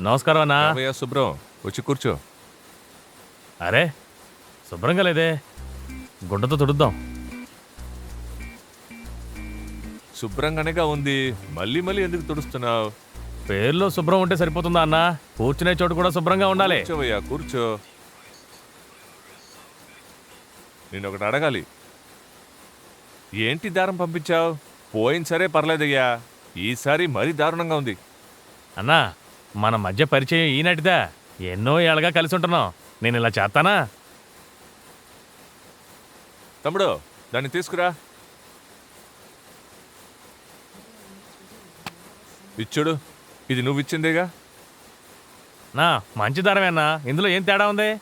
నమస్కారం అన్నా. రావయ్యా శుభ్రం? వచ్చి కూర్చో. అరే శుభ్రంగా లేదే. గుడ్డతో తుడుద్దాం. శుభ్రంగానేగా ఉంది. మళ్ళీ మళ్ళీ ఎందుకు తుడుస్తున్నావు? పేర్లో శుభ్రం ఉంటే సరిపోతుందా అన్నా? కూర్చునే చోటు కూడా శుభ్రంగా ఉండాలి. కూర్చోవయ్యా కూర్చో. నేను ఒకటి అడగాలి. ఏంటి దారం పంపించావు? పోయిన సరే పర్లేదయ్యా. ఈసారి మరీ దారుణంగా ఉంది. అన్నా మన మధ్య పరిచయం ఈనాటిదా. ఎన్నో ఏళ్ళగా కలిసి ఉంటున్నాం. నేను ఇలా చేస్తానా? తమ్ముడు దాన్ని తీసుకురా. ఇచ్చుడు ఇది నువ్వు ఇచ్చిందేగా నా మంచి దారమే అన్నా. ఇందులో ఏం తేడా ఉంది?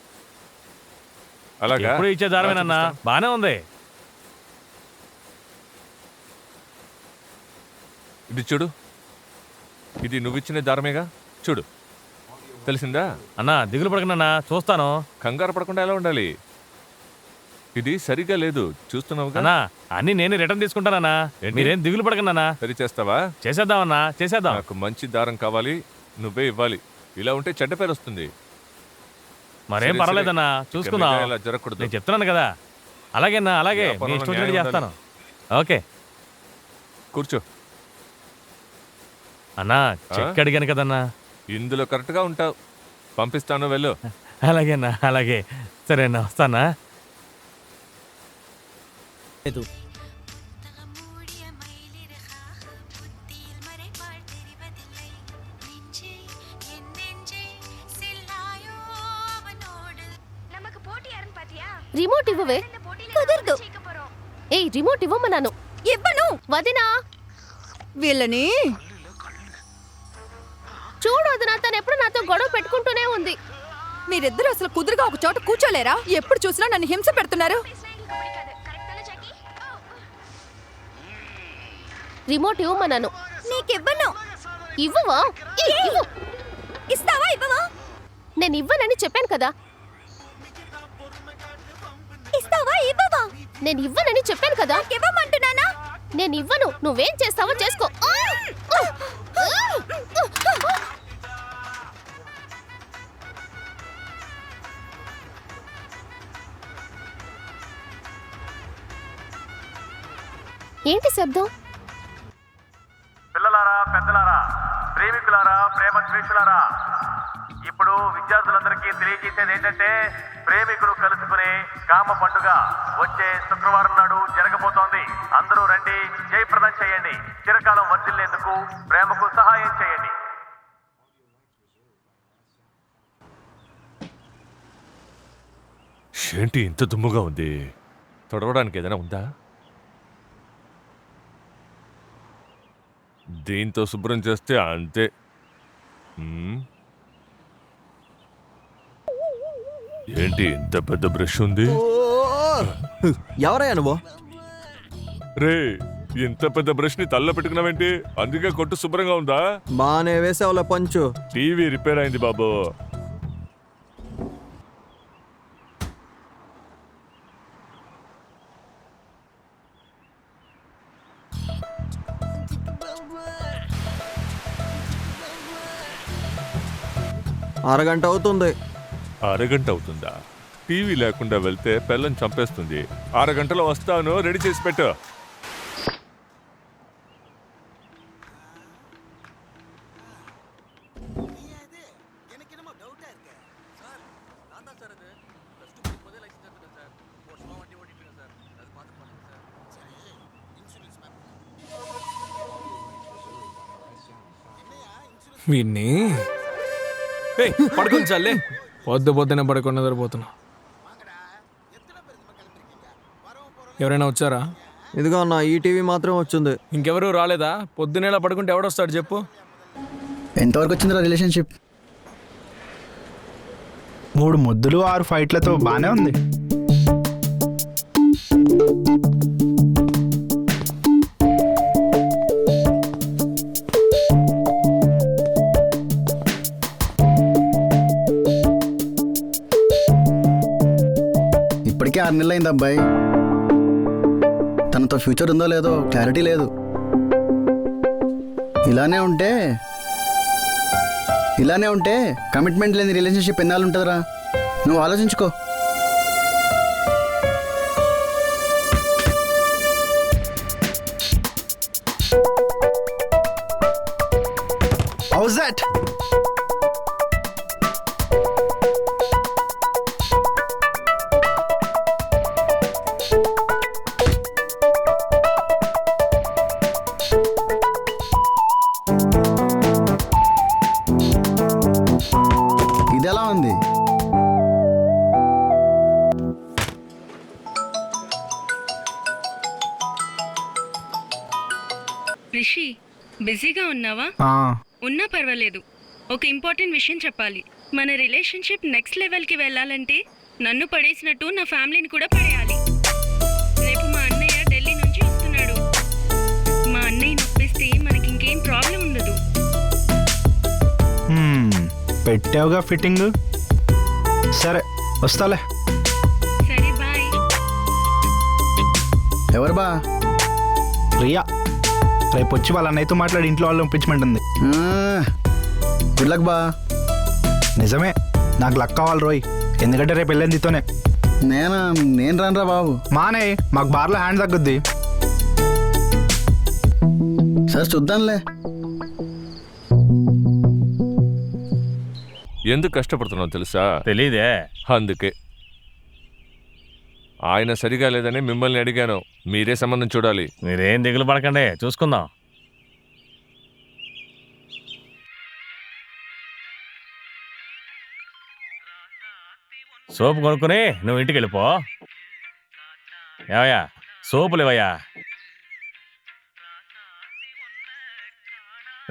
అలాగా? ఎప్పుడు ఇచ్చే దారమేనన్నా. బానే ఉంది. ఇది చూడు. ఇది నువ్వు ఇచ్చిన దారమేగా? చూడు. తెలిసిందా? అన్నా దిగులు పడకనన్నా చూస్తాను. కంగారు పడకుండా ఎలా ఉండాలి? ఇది సరిగా లేదు. చూస్తున్నావుగా? అన్నా అన్ని నేను రిటర్న్ తీసుకుంటానన్నా? మీరేం దిగులు పడకనన్నా సరి చేస్తావా? చేసేద్దామన్నా చేసేద్దాం. నాకు మంచి దారం కావాలి. నువ్వే ఇవ్వాలి. ఇలా ఉంటే చెడ్డ పేరు వస్తుంది. మరేం సరే, పర్వాలేదన్నా సరే. చూసుకుందాం. ఇలా జరగకూడదు. నేను చెప్తున్నాను కదా. అలాగేనా అలాగే. మీ ఇష్టం వచ్చినట్టు న్యాయం చేస్తాను. ఓకే. కూర్చో. అన్నా చెక్ అడిగాను కదన్నా. ఇందులో కరెక్ట్గా ఉంటావు. పంపిస్తాను వెళ్ళు. అలాగేనా అలాగే. సరేనా వస్తానా? లేదు. రిమోట్ ఇవ్వవే. కుదరదు. ఏ రిమోట్ ఇవ్వమన్నాను ఇవ్వను. వదినా. వీళ్ళని చూడు వదినా తను ఎప్పుడు నాతో గొడవ పెట్టుకుంటూనే ఉంది. మీరిద్దరు అసలు కుదురుగా ఒక చోట కూర్చోలేరా? ఎప్పుడు చూసినా నన్ను హింస పెడుతున్నారు రిమోట్ ఇవ్వమన్నాను నీకివ్వను. ఇవ్వవా? ఇస్తావా ఇవ్వవా? నేను ఇవ్వనని చెప్పాను కదా. ఇవ్వవా? నేను ఇవ్వనని చెప్పాను కదా. ఇవ్వమంటున్నానా నేను ఇవ్వను. నువ్వేం చేస్తావో చేసుకో. ఏంటి శబ్దం? పిల్లలారా పెద్దలారా ప్రేమికులారా ప్రేమ ద్వేషులారా ఇప్పుడు విద్యార్థులందరికీ తెలియజేసేది ఏంటంటే ప్రేమికులు కలుసుకునే కామ పండుగ వచ్చే శుక్రవారం నాడు జరగబోతోంది. అందరూ రండి జయప్రదం చేయండి. చిరకాలం వర్ధిల్లేందుకు ప్రేమకు సహాయం చేయండి. ఏంటి ఇంత దుమ్ముగా ఉంది? తొడవడానికి ఏదైనా ఉందా? దీంతో శుభ్రం చేస్తే అంతే. ఏంటి ఇంత పెద్ద బ్రష్ ఉంది? ఎవరయ్యా నువ్వు? రే ఇంత పెద్ద బ్రష్ని తల్ల పెట్టుకున్నావేంటి? అందుకే కొట్టు శుభ్రంగా ఉందా? బానే వేసావులే పంచు. టీవీ రిపేర్ అయింది బాబు. అరగంట అవుతుంది. అరగంట అవుతుందా? టీవీ లేకుండా వెళ్తే పిల్లని చంపేస్తుంది. అరగంటలో వస్తాను రెడీ చేసి పెట్టు. వీడిని పడుకుని చల్లే పొద్దు పొద్దున పడకుండా నిద్రపోతున్నా. ఎవరైనా వచ్చారా? ఇదిగో అన్న ఈ టీవీ మాత్రం వచ్చింది. ఇంకెవరు రాలేదా? పొద్దునేలా పడుకుంటే ఎవడొస్తాడు చెప్పు. ఎంతవరకు వచ్చిందిరా రిలేషన్షిప్? మూడు ముద్దులు ఆరు ఫైట్లతో బానే ఉంది. ఆరు నెలలైంది అబ్బాయి. తనతో ఫ్యూచర్ ఉందో లేదో క్లారిటీ లేదు. ఇలానే ఉంటే ఇలానే ఉంటే కమిట్మెంట్ లేని రిలేషన్షిప్ ఎన్నాళ్ళు ఉంటుందిరా నువ్వు ఆలోచించుకో. ఉన్నా పర్వాలేదు. ఒక ఇంపార్టెంట్ విషయం చెప్పాలి. మన రిలేషన్షిప్ నెక్స్ట్ లెవెల్కి వెళ్ళాలంటే నన్ను పడేసినట్టు నా ఫ్యామిలీని కూడా పడేయాలి. రేపు మా అన్నయ్య ఢిల్లీ నుంచి వస్తున్నాడు. మా అన్నయ్య నొప్పిస్తే మనకి ఇంకేం ప్రాబ్లం ఉండదు. పెట్టావుగా ఫిట్టింగ్? సరే వస్తాలే. సరే బాయ్. ఎవరు బా? రియా రేపు వచ్చి వాళ్ళ అన్నయ్యతో మాట్లాడి ఇంట్లో వాళ్ళు పంపించమంటుంది గుడ్ లక్ బా. నిజమే నాకు లక్ కావాలి రోయ్. ఎందుకంటే రేపు వెళ్ళేది నీతోనే నేనా? నేను రానురా బాబు. మానే మాకు బార్లో హ్యాండ్ తగ్గుద్ది. సరే చూద్దాంలే. ఎందుకు కష్టపడుతున్నావు తెలుసా? తెలీదే. అందుకే. ఆయన సరిగా లేదని మిమ్మల్ని అడిగాను. మీరే సంబంధం చూడాలి. మీరేం దిగులు పడకండి. చూసుకుందాం. సోపు కొనుక్కుని నువ్వు ఇంటికి వెళ్ళిపో. ఏవయ్యా? సోపులు ఇవయ్యా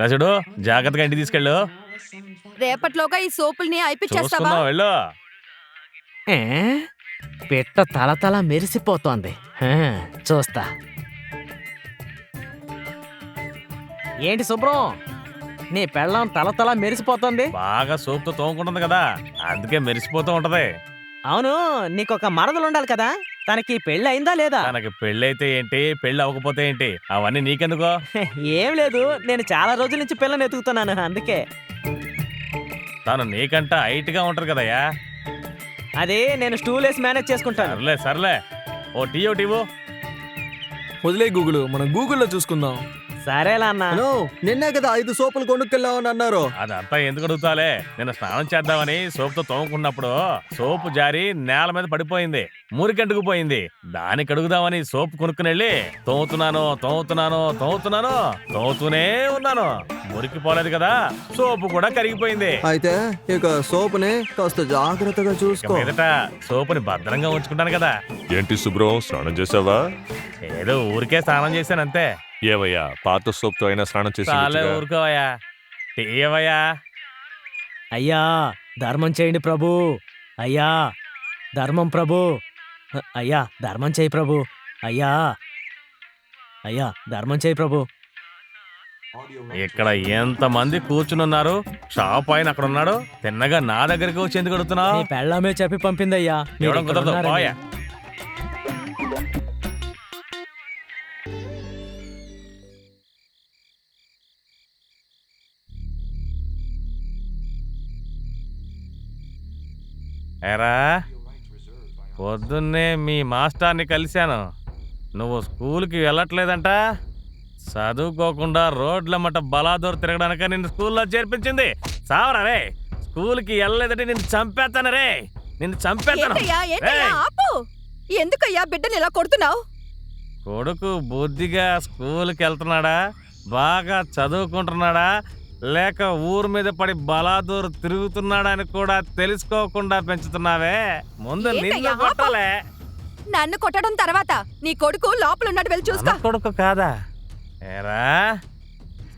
రసుడు జాగ్రత్తగా ఇంటికి తీసుకెళ్ళు. రేపట్లోగా ఈ సోపుల్ని అయిపించేస్తావా? చూసుకుందాం వెళ్ళు. ఏ? పిట్ట తల తల మెరిసిపోతోంది. చూస్తా. ఏంటి శుభ్రం? నీ పెళ్ళం తల తల మెరిసిపోతోంది? బాగా సోపుతో తోముకుంటుంది కదా అందుకే మెరిసిపోతూ ఉంటది. అవును నీకొక మరదలు ఉండాలి కదా తనకి పెళ్ళి అయిందా లేదా? తనకి పెళ్ళైతే ఏంటి పెళ్ళి అవ్వకపోతే ఏంటి అవన్నీ నీకెందుకో? ఏం లేదు నేను చాలా రోజుల నుంచి పిల్లని ఎతుకుతున్నాను అందుకే. తను నీకంట హైట్గా ఉంటారు కదయ్యా. అదే నేను స్టూల్ వేసి మేనేజ్ చేసుకుంటాను. సర్లే సర్లే. ఓ టీ ఓ టీవు వదిలే గూగుల్ మనం గూగుల్లో చూసుకుందాం. సరేలా అన్న నిన్నే కదా ఐదు సోపులు కొనుక్కెళ్ళామని అన్నారు. అదంతా ఎందుకు అడుగుతాలే నేను స్నానం చేద్దామని సోపుతో తోముకున్నప్పుడు సోపు జారి నేల మీద పడిపోయింది మురికంటుకుపోయింది దానికి అడుగుదామని సోపు కొనుక్కుని వెళ్ళి తోముతున్నాను తోముతున్నాను తోముతున్నాను తోముతూనే ఉన్నాను. మురికి పోలేదు కదా సోపు కూడా కరిగిపోయింది. అయితే ఇక సోపుని కాస్త జాగ్రత్తగా ఇక చూసుకో మీదట సోపుని భద్రంగా ఉంచుకుంటాను కదా. ఏంటి శుభ్రం స్నానం చేసావా? ఏదో ఊరికే స్నానం చేశాను అంతే ఏవయ్యా? పాత సోప్తో అయినా స్నానం చేసి చాలే ఉండొచ్చుగా. ఊరుకోవయ్యా. తీయవయ్యా అయ్యా ధర్మం చేయండి ప్రభు. అయ్యా ధర్మం ప్రభు. అయ్యా ధర్మం చేయి ప్రభు. అయ్యా అయ్యా ధర్మం చేయి ప్రభు. ఇక్కడ ఎంత మంది కూర్చుని ఉన్నారు షాప్ ఆయన అక్కడ ఉన్నాడు తిన్నగా నా దగ్గరికి వచ్చి ఎందుకు అడుగుతున్నావు? నీ పెళ్ళామే చెప్పి పంపిందయ్యా. ఎరా పొద్దున్నే మీ మాస్టర్ని కలిశాను. నువ్వు స్కూల్కి వెళ్ళట్లేదంట? చదువుకోకుండా రోడ్లమ్మట బలాదూర్ తిరగడానిక నిన్ను స్కూల్లో చేర్పించింది. సావరా రే స్కూల్కి వెళ్ళలేదంటే నిన్ను చంపేస్తాను రే. నిన్ను చంపేస్తాను ఎందుకయ్యా బిడ్డని ఇలా కొడుతున్నావు? కొడుకు బుద్ధిగా స్కూల్కి వెళ్తున్నాడా బాగా చదువుకుంటున్నాడా? లేక ఊరు మీద పడి బలాదూరు తిరుగుతున్నాడా అని కూడా తెలుసుకోకుండా పెంచుతున్నావే. ముందు నిన్ను ఆపు. కొట్టాలే. నన్ను కొట్టడం తర్వాత నీ కొడుకు లోపల ఉన్నాడు వెళ్ళి చూసుకో. కొడుకు కాదా? ఏరా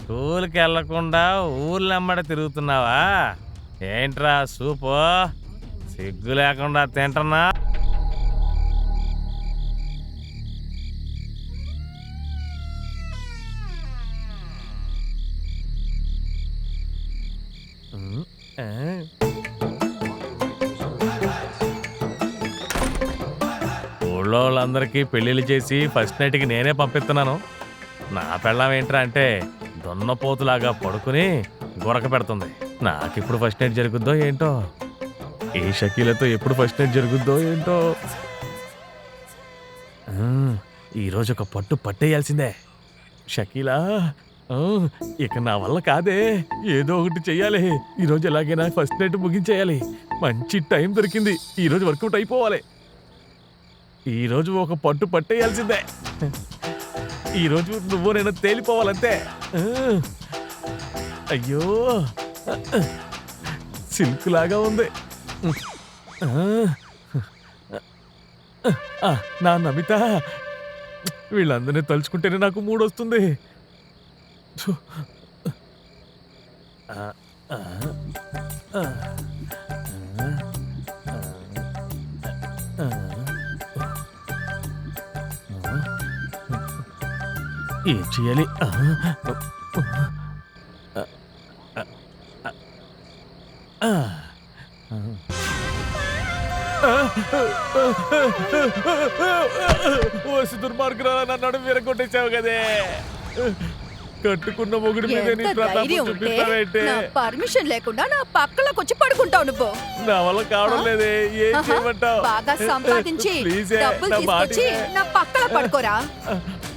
స్కూల్కి వెళ్ళకుండా ఊర్లమ్మడ తిరుగుతున్నావా? ఏంట్రా సూపు? సిగ్గు లేకుండా తింటున్నా. వాళ్ళందరికీ పెళ్ళిళ్ళు చేసి ఫస్ట్ నైట్కి నేనే పంపిస్తున్నాను. నా పెళ్ళం ఏంట్రా అంటే దొన్నపోతులాగా పడుకుని గొరక పెడుతుంది. నాకు ఇప్పుడు ఫస్ట్ నైట్ జరుగుద్దో ఏంటో? ఏ షకీలతో ఎప్పుడు ఫస్ట్ నైట్ జరుగుద్దో ఏంటో? ఈరోజు ఒక పట్టు పట్టేయాల్సిందే. షకీలా ఇక నా వల్ల కాదే. ఏదో ఒకటి చెయ్యాలి. ఈరోజు ఎలాగైనా ఫస్ట్ నైట్ ముగించేయాలి. మంచి టైం దొరికింది. ఈరోజు వర్కౌట్ అయిపోవాలి. ఈరోజు ఒక పట్టు పట్టేయాల్సిందే. ఈరోజు నువ్వు నేను తేలిపోవాలంతే. అయ్యో. సిల్క్ లాగా ఉంది నా నమిత. వీళ్ళందరినీ తలుచుకుంటేనే నాకు మూడు వస్తుంది. ఆ, ఆ, ఏం చేయాలి ఆ, ఓసి దుర్మార్గురా నన్ను నడుము విరగొట్టేసావు కదే కట్టుకున్న మొగుడి మీద నీ ప్రతాపం ధైర్యం పర్మిషన్ లేకుండా నా పక్కలోకి వచ్చి పడుకుంటావు నువ్వు నా వల్ల కావడం లేదే ఏం చేయమంటావు బాగా సంపాదించి డబ్బులు తీసుకొచ్చి నా పక్కన పడుకోరా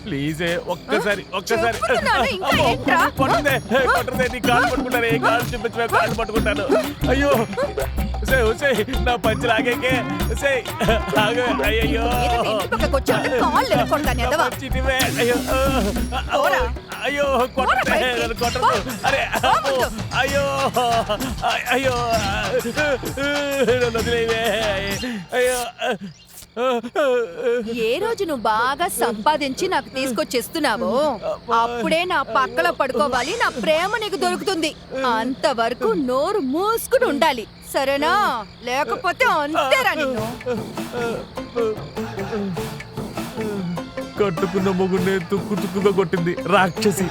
ప్లీజే ఒక్కసారి ఒక్కసారి చెప్తున్నాను, ఇంకా అమ్మో, ఏంట్రా? పట్టుదే పట్టుదే నీ కాళ్ళు పట్టుకుంటాను ఏ కాళ్ళు చూపించమే కాళ్ళు పట్టుకుంటాను అయ్యో సే ఉసే నా పంచి లాగేకే సే ఆగు అయ్యో ఏదో ఇంటి పక్కకు వచ్చి ఉంటే కాళ్ళు ఎరగొడతాను ఎదవా చిటివే అయ్యో పోరా. అయ్యో కొట్టదే బయటికి. నన్ను కొట్టదు పో. అరే అమ్మో. అయ్యో అయ్యో నన్ను వదిలేవే అయ్యో ఏ రోజు నువ్వు బాగా సంపాదించి నాకు తీసుకొచ్చిస్తున్నావో అప్పుడే నా పక్కల పడుకోవాలి నా ప్రేమ నీకు దొరుకుతుంది. అంతవరకు నోరు మూసుకుని ఉండాలి సరేనా? లేకపోతే అంతేరా నిన్ను. కట్టుకున్న మొగుడిని తుక్కు తుక్కుగా కొట్టింది రాక్షసి.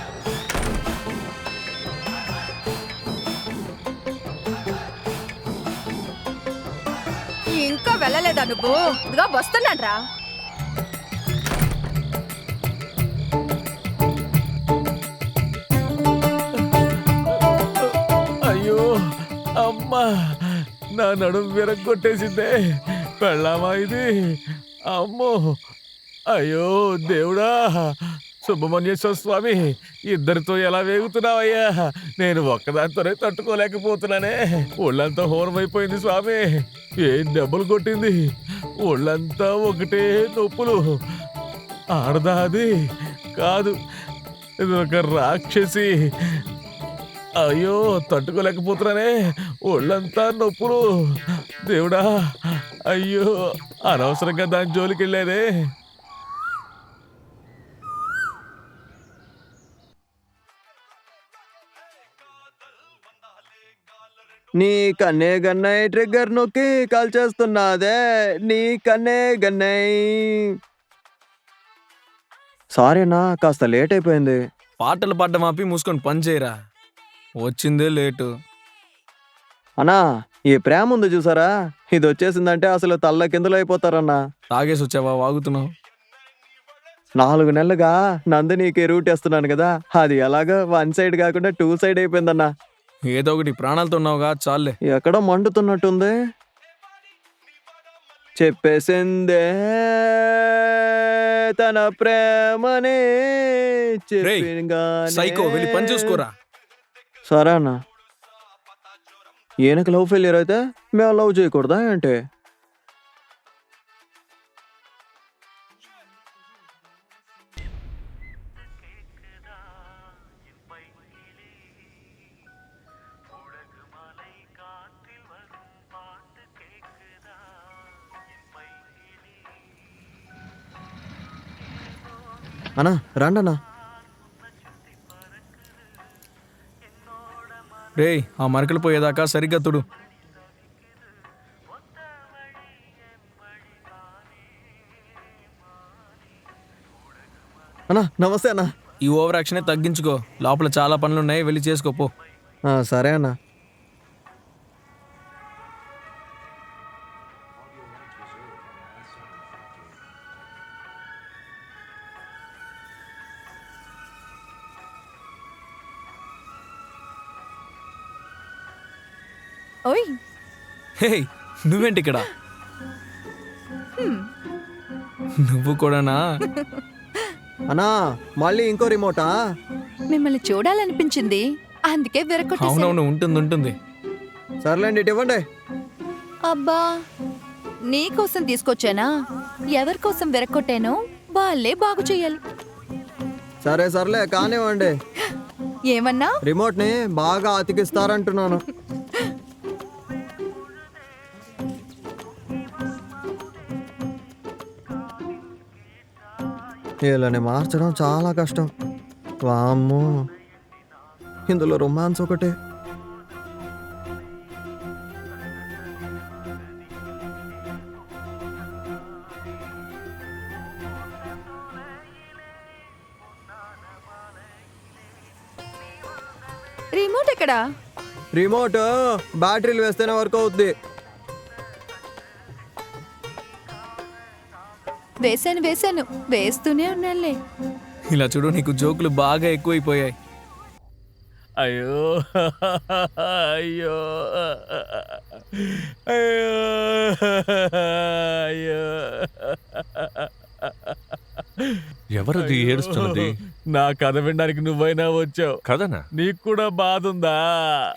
ఇంకా నువ్వు? ఇదిగా వస్తున్నాను రా అయ్యో అమ్మా నా నడుము విరగొట్టేసిందే పెళ్ళామా ఇది? అమ్మో అయ్యో దేవుడా సుబ్రహ్మణ్యేశ్వర స్వామి. ఇద్దరితో ఎలా వేగుతున్నావయ్యా? నేను ఒక్కదాంతోనే తట్టుకోలేకపోతున్నానే. ఒళ్ళంతా హోరమైపోయింది స్వామి. ఏం దెబ్బలు కొట్టింది? ఒళ్ళంతా ఒకటే నొప్పులు. ఆడదా అది? కాదు. ఇది ఒక రాక్షసి. అయ్యో తట్టుకోలేకపోతున్నానే. ఒళ్ళంతా నొప్పులు. దేవుడా అయ్యో అనవసరంగా దాని జోలికి వెళ్ళేదే నీ కన్నే గన్నై ట్రిగ్గర్ నొక్కి కాల్ చేస్తున్నాదే. నీ కన్నే గన్నై. సారీ అన్నా కాస్త లేట్ అయిపోయింది. పాటలు పాడడం ఆపి మూసుకొని పని చేయరా? వచ్చిందే లేటు. అన్నా ఈ ప్రేమ ఉంది చూసారా? ఇది వచ్చేసిందంటే అసలు తల్ల కిందలు అయిపోతారన్నా. తాగేసి వచ్చావా? వాగుతున్నావు. నాలుగు నెలలుగా నందినికి రూట్ వేస్తున్నాను కదా. అది ఎలాగో వన్ సైడ్ కాకుండా టూ సైడ్ అయిపోయిందన్నా. ఏదో ఒకటి ప్రాణాలతో ఉన్నావుగా చాలే ఎక్కడో మండుతున్నట్టుంది. చెప్పేసిందే తన ప్రేమనే రేయ్. సైకో వెళ్ళి పని చూసుకోరా. సరే అన్న ఈయనకి లవ్ ఫెయిలియర్ అయితే మేము లవ్ చేయకూడదా ఏంటి? అన్నా రండన్నా. రేయ్ ఆ మరకలు పోయేదాకా సరిగ్గా తుడు. అన్నా నమస్తే అన్నా. ఈ ఓవర్ యాక్షనే తగ్గించుకో. లోపల చాలా పనులు ఉన్నాయి వెళ్ళి చేసుకోపో ఆ, సరే అన్నా. ఓయ్. హే నువ్వేంటి ఇక్కడ? నువ్వు కూడానా? అన్నా మళ్ళీ ఇంకో రిమోటా? మిమ్మల్ని చూడాలనిపించింది. అందుకే విరకొట్టేశాను అవునవును ఉంటుంది ఉంటుంది. సర్లేండి ఇటు ఇవ్వండి. అబ్బా నీ కోసం తీసుకొచ్చానా? ఎవరి కోసం విరక్కొట్టానో వాళ్ళే బాగు చెయ్యాలి సరే సర్లే కానివ్వండి. ఏమన్నా? రిమోట్ని బాగా అతికిస్తారంటున్నాను. వీళ్ళని మార్చడం చాలా కష్టం. వామ్మో. ఇందులో రొమాన్స్ ఒకటే. రిమోట్ ఎక్కడా? రిమోట్ బ్యాటరీలు వేస్తేనే వర్క్ అవుద్ది. వేశాను వేశాను. వేస్తూనే ఉన్నానులే. ఇలా చూడు నీకు జోకులు బాగా ఎక్కువైపోయాయి. అయ్యో. అయ్యో. అయ్యో. అయ్యో. ఎవరది. ఏడుస్తున్నది? నా కథ వినడానికి నువ్వైనా వచ్చావు. కదనా నీకు కూడా బాధ ఉందా?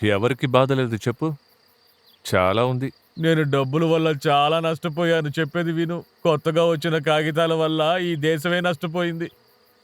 ఎవరికి బాధ లేదు చెప్పు. చాలా ఉంది. నేను డబ్బుల వల్ల చాలా నష్టపోయాను. చెప్పేది విను. కొత్తగా వచ్చిన కాగితాల వల్ల ఈ దేశమే నష్టపోయింది.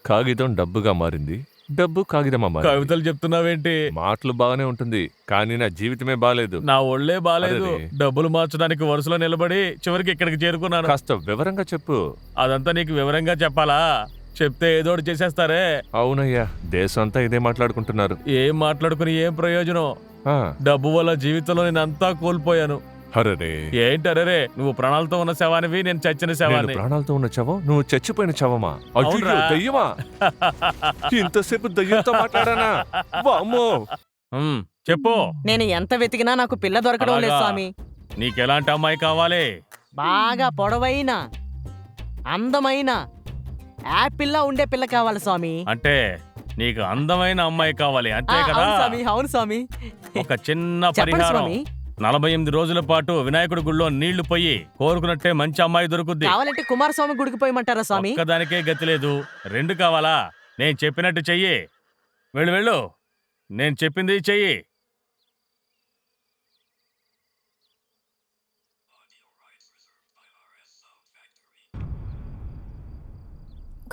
కాగితం డబ్బుగా మారింది. డబ్బు కాగితమా మారింది? కవితలు చెప్తున్నావేంటి? మాటలు బాగానే ఉంటుంది కానీ నా జీవితమే బాగాలేదు నా ఒళ్ళే బాలేదు. అరెరే. డబ్బులు మార్చడానికి వరుసలో నిలబడి చివరికి ఇక్కడికి చేరుకున్నాను. కాస్త వివరంగా చెప్పు. అదంతా నీకు వివరంగా చెప్పాలా? చెప్తే ఏదో ఒకటి చేసేస్తారే? అవునయ్యా దేశం అంతా ఇదే మాట్లాడుకుంటున్నారు. ఏం మాట్లాడుకుని ఏం ప్రయోజనం? ఆ, డబ్బు వల్ల జీవితంలో నేను అంతా కోల్పోయాను. అరెరే. ఏంటరే నువ్వు ప్రాణాలతో ఉన్న శవానివి నేను చచ్చిన నేను శవాన్ని. ప్రాణాలతో ఉన్న చవం నువ్వు చచ్చిపోయిన చవమా అయ్యో. దయ్యమా? ఇంతసేపు దయ్యంతో మాట్లాడానా? వామ్మో. చెప్పు. నేను ఎంత వెతికినా నాకు పిల్ల దొరకడం లేదు? స్వామి. నీకెలాంటి అమ్మాయి కావాలి? బాగా పొడవైన అందమైన యాపిల్లా ఉండే పిల్ల కావాలి స్వామి. అంటే నీకు అందమైన అమ్మాయి కావాలి అంతే కదా? అవును స్వామి అవును స్వామి. ఒక చిన్న పరిహారం. నలభై ఎనిమిది రోజుల పాటు వినాయకుడి గుళ్ళో నీళ్ళు పోయి కోరుకున్నట్టే మంచి అమ్మాయి దొరుకుద్ది. కావాలంటే కుమారస్వామి గుడికి పోయమంటారా స్వామి? ఒక్కదానికే గతి లేదు. రెండు కావాలా? నేను చెప్పినట్టు చెయ్యి. వెళ్ళు వెళ్ళు. నేను చెప్పింది చెయ్యి.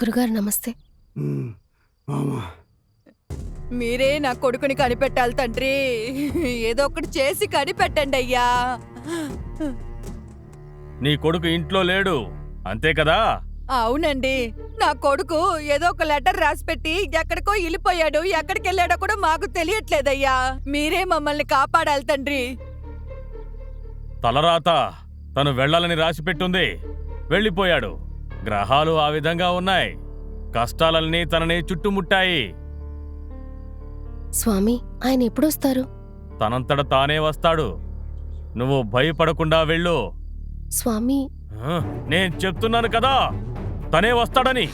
గురుగారు నమస్తే. మీరే నా కొడుకుని కనిపెట్టాలి తండ్రి. ఏదో ఒకటి చేసి కనిపెట్టండి అయ్యా. నీ కొడుకు ఇంట్లో లేడు. అంతే కదా? అవునండి. నా కొడుకు ఏదో ఒక లెటర్ రాసి పెట్టి ఎక్కడికో వెళ్ళిపోయాడు ఎక్కడికి వెళ్ళాడో కూడా మాకు తెలియట్లేదయ్యా. మీరే మమ్మల్ని కాపాడాలి తండ్రి. తలరాత తను వెళ్ళాలని రాసి పెట్టుంది వెళ్ళిపోయాడు. గ్రహాలు ఆ విధంగా ఉన్నాయి. కష్టాలన్నీ తనని చుట్టుముట్టాయి. స్వామి ఆయన ఎప్పుడొస్తారు? తనంతట తానే వస్తాడు. నువ్వు భయపడకుండా వెళ్ళు. స్వామి. ఆ, నేను చెప్తున్నాను కదా తనే వస్తాడని.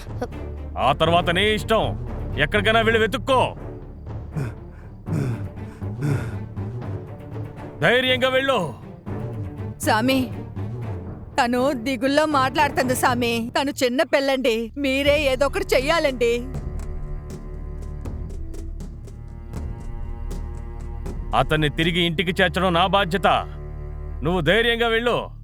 ఆ తర్వాత నీ ఇష్టం. ఎక్కడికైనా వెళ్ళి వెతుక్కో. ధైర్యంగా వెళ్ళు. సామి తను దిగుల్లో మాట్లాడుతుంది సామి తను చిన్న పిల్లండి. మీరే ఏదో ఒకటి చెయ్యాలండి. అతన్ని తిరిగి ఇంటికి చేర్చడం నా బాధ్యత. నువ్వు ధైర్యంగా వెళ్ళు.